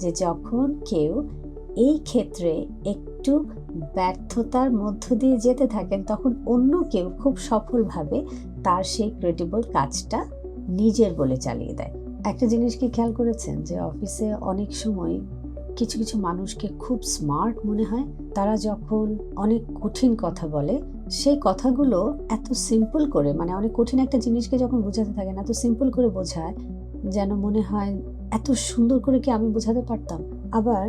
যে যখন কেউ এই ক্ষেত্রে একটু ব্যর্থতার মধ্য দিয়ে যেতে থাকেন, তখন অন্য কেউ খুব সফলভাবে তার সেই ক্রেডিবল কাজটা নিজের বলে চালিয়ে দেয়। একটা জিনিস কি খেয়াল করেছেন? যে অফিসে অনেক সময় কিছু কিছু মানুষকে খুব স্মার্ট মনে হয়। তারা যখন অনেক কঠিন কথা বলে, সেই কথাগুলো এত সিম্পল করে মানে অনেক কঠিন একটা জিনিসকে যখন বোঝাতে থাকেন এত সিম্পল করে বোঝায়, যেন মনে হয় এত সুন্দর করে কি আমি বোঝাতে পারতাম? আবার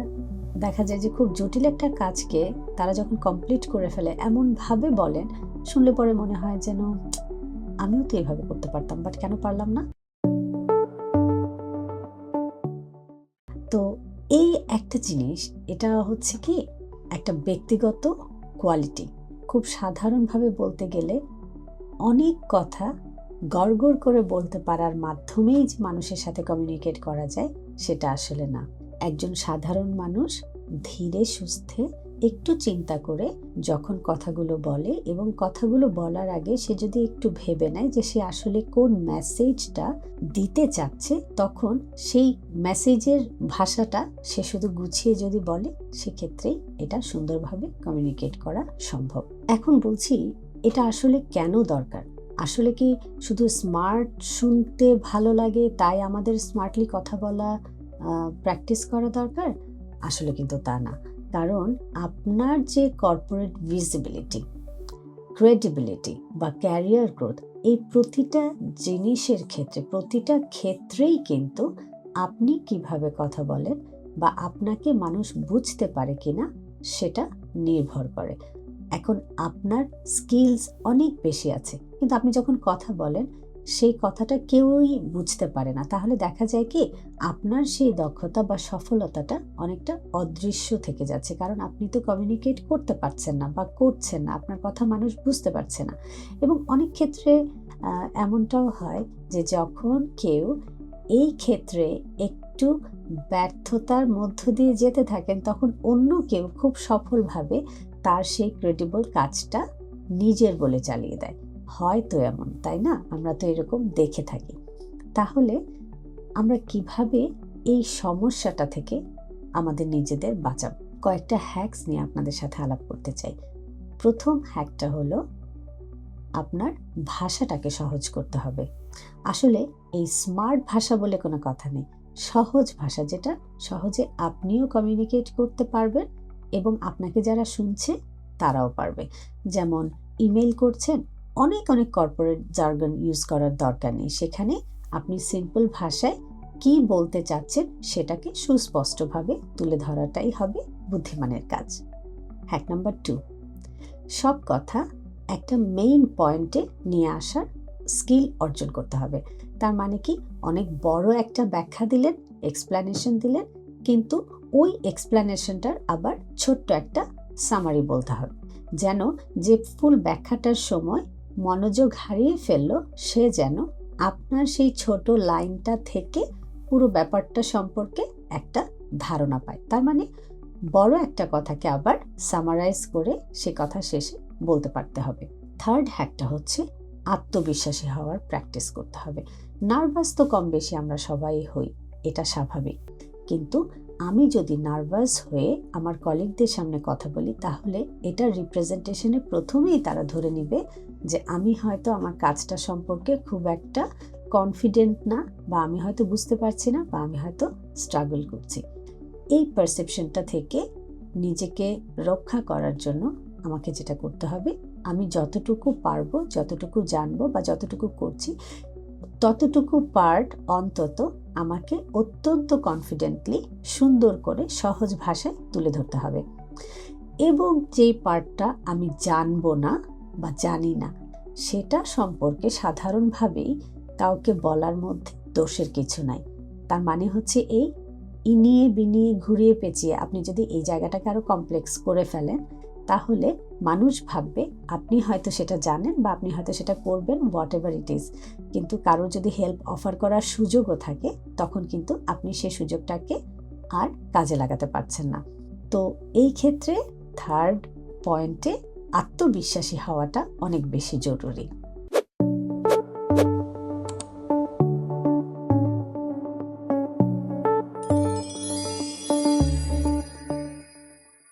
দেখা যায় যে খুব জটিল একটা কাজকে তারা যখন কমপ্লিট করে ফেলে, এমনভাবে বলেন, শুনলে পরে মনে হয় যেন আমিও তো এইভাবে করতে পারতাম বাট কেন পারলাম না? তো এই একটা জিনিস, এটা হচ্ছে কি একটা ব্যক্তিগত কোয়ালিটি খুব সাধারণভাবে বলতে গেলে অনেক কথা গড়গড় করে বলতে পারার মাধ্যমেই যে মানুষের সাথে কমিউনিকেট করা যায়, সেটা আসলে না। একজন সাধারণ মানুষ ধীরে সুস্থে একটু চিন্তা করে যখন কথাগুলো বলে এবং কথাগুলো বলার আগে সে যদি একটু ভেবে নেয় যে সে আসলে কোন মেসেজটা দিতে চাচ্ছে, তখন সেই মেসেজের ভাষাটা সে শুধু গুছিয়ে যদি বলে, সেক্ষেত্রেই এটা সুন্দরভাবে কমিউনিকেট করা সম্ভব। এখন বলছি, এটা আসলে কেন দরকার? আসলে কি শুধু স্মার্ট শুনতে ভালো লাগে, তাই আমাদের স্মার্টলি কথা বলা প্র্যাকটিস করা দরকার? আসলে কিন্তু তা না। কারণ আপনার যে কর্পোরেট ভিজিবিলিটি ক্রেডিবিলিটি বা ক্যারিয়ার গ্রোথ এই প্রতিটা জিনিসের ক্ষেত্রে, প্রতিটা ক্ষেত্রেই কিন্তু আপনি কীভাবে কথা বলেন বা আপনাকে মানুষ বুঝতে পারে কিনা, সেটা নির্ভর করে। এখন আপনার স্কিলস অনেক বেশি আছে। কিন্তু আপনি যখন কথা বলেন, সেই কথাটা কেউই বুঝতে পারে না। তাহলে দেখা যায় কি, আপনার সেই দক্ষতা বা সফলতাটা অনেকটা অদৃশ্য থেকে যাচ্ছে। কারণ আপনি তো কমিউনিকেট করতে পারছেন না বা করছেন না, আপনার কথা মানুষ বুঝতে পারছে না। এবং অনেক ক্ষেত্রে এমনটাও হয় যে যখন কেউ এই ক্ষেত্রে একটু ব্যর্থতার মধ্য দিয়ে যেতে থাকেন, তখন অন্য কেউ খুব সফলভাবে তার সেই ক্রেডিবল কাজটা নিজের বলে চালিয়ে দেয়। হয়তো এমন, তাই না? আমরা তো এরকম দেখে থাকি। তাহলে আমরা কীভাবে এই সমস্যাটা থেকে আমাদের নিজেদের বাঁচাব? কয়েকটা হ্যাকস নিয়ে আপনাদের সাথে আলাপ করতে চাই। প্রথম হ্যাকটা হলো আপনার ভাষাটাকে সহজ করতে হবে। আসলে এই স্মার্ট ভাষা বলে কোনো কথা নেই। সহজ ভাষা যেটা, সহজে আপনিও কমিউনিকেট করতে পারবেন এবং আপনাকে যারা শুনছে, তারাও পারবে। যেমন ইমেল করছেন, অনেক অনেক কর্পোরেট জার্গন ইউজ করার দরকার নেই। সেখানে আপনি সিম্পল ভাষায় কি বলতে চাচ্ছেন, সেটাকে সুস্পষ্টভাবে তুলে ধরাটাই হবে বুদ্ধিমানের কাজ। হ্যাক নাম্বার টু, সব কথা একটা মেইন পয়েন্টে নিয়ে আসার স্কিল অর্জন করতে হবে। তার মানে কি, অনেক বড় একটা ব্যাখ্যা দিলেন এক্সপ্লানেশন দিলেন, কিন্তু ওই এক্সপ্লানেশনটার আবার ছোট্ট একটা সামারি বলতে হবে। যেন যে ফুল ব্যাখ্যাটার সময় মনোযোগ হারিয়ে ফেলল, সে যেন আপনার সেই ছোট লাইনটা থেকে পুরো ব্যাপারটা সম্পর্কে একটা ধারণা পায়। তার মানে বড় একটা কথাকে আবার সামারাইজ করে সে কথা শেষে বলতে পারতে হবে। থার্ড হ্যাকটা হচ্ছে আত্মবিশ্বাসী হওয়ার প্র্যাকটিস করতে হবে। নার্ভাস তো কম বেশি আমরা সবাই হই, এটা স্বাভাবিক। কিন্তু আমি যদি নার্ভাস হয়ে আমার কলিগদের সামনে কথা বলি, তাহলে এটা রিপ্রেজেন্টেশনে প্রথমেই তারা ধরে নিবে যে আমি হয়তো আমার কাজটা সম্পর্কে খুব একটা কনফিডেন্ট না, বা আমি হয়তো বুঝতে পারছি না, বা আমি হয়তো স্ট্রাগল করছি। এই পারসেপশনটা থেকে নিজেকে রক্ষা করার জন্য আমাকে যেটা করতে হবে, আমি যতটুকু পারব, যতটুকু জানব, বা যতটুকু করছি ততটুকু পার্ট অন্তত আমাকে অত্যন্ত কনফিডেন্টলি সুন্দর করে সহজ ভাষায় তুলে ধরতে হবে। এবং যেই পার্টটা আমি জানব না বা জানি না, সেটা সম্পর্কে সাধারণভাবেই কাউকে বলার মধ্যে দোষের কিছু নাই। তার মানে হচ্ছে এই, ইনিয়ে বিনিয়ে ঘুরিয়ে পেঁচিয়ে আপনি যদি এই জায়গাটাকে আরও কমপ্লেক্স করে ফেলেন তাহলে মানুষ ভাববে, আপনি হয়তো সেটা জানেন বা আপনি হয়তো সেটা করবেন হোয়াট এভার ইট ইজ কিন্তু কারও যদি হেল্প অফার করার সুযোগও থাকে, তখন কিন্তু আপনি সেই সুযোগটাকে আর কাজে লাগাতে পারছেন না। তো এই ক্ষেত্রে থার্ড পয়েন্টে আত্মবিশ্বাসী হওয়াটা অনেক বেশি জরুরি।